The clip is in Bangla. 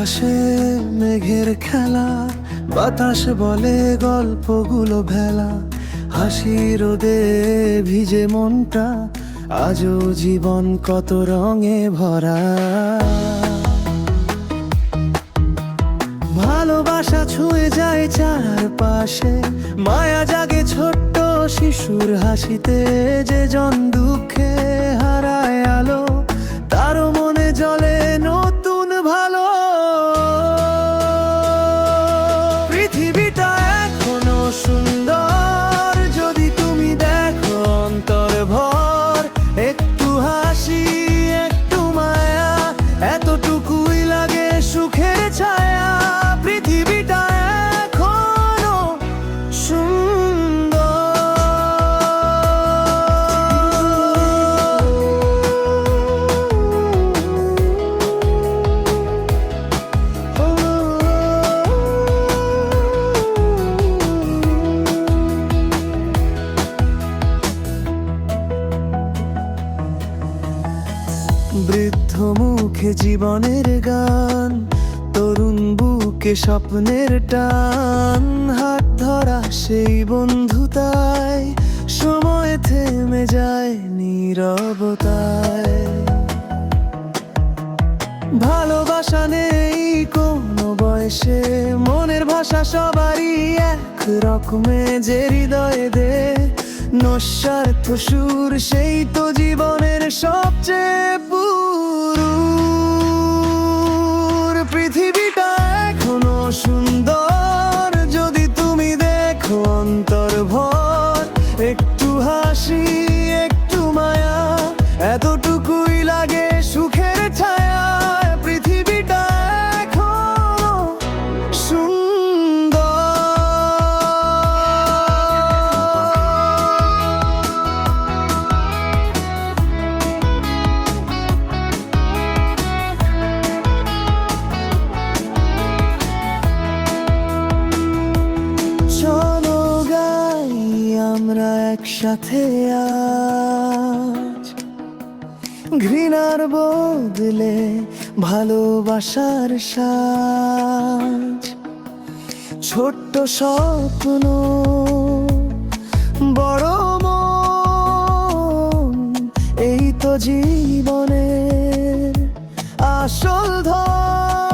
আকাশে মেঘের খেলা, বাতাস বলে গল্পগুলো ভেলা। হাসি রোদে ভিজে মনটা, আজও জীবন কত রঙে ভরা। ভালোবাসা ছুঁয়ে যায় চারপাশে মায়া জাগে ছোট্ট শিশুর হাসিতে যে জন বৃদ্ধ মুখে জীবনের গান, তরুণ বুকে স্বপ্নের টান, হাত ধরা সেই বন্ধুতায় সময় থেমে যায় নীরবতায়। ভালোবাসা নেই কোনো বয়সে, মনের ভাষা সবারই এক রকমে যে হৃদয়ে দে। নস্বার্থ সুর সেই তো জীবনের সবচেয়ে পুরুর। পৃথিবীটা এখনও সুন্দর, যদি তুমি দেখো অন্তর ভর একটু হাসি আমরা একসাথে আজ ঘৃণার বদলে ভালোবাসার সাজ। ছোট্ট স্বপ্ন, বড় মন, এই তো জীবনের আসল ধন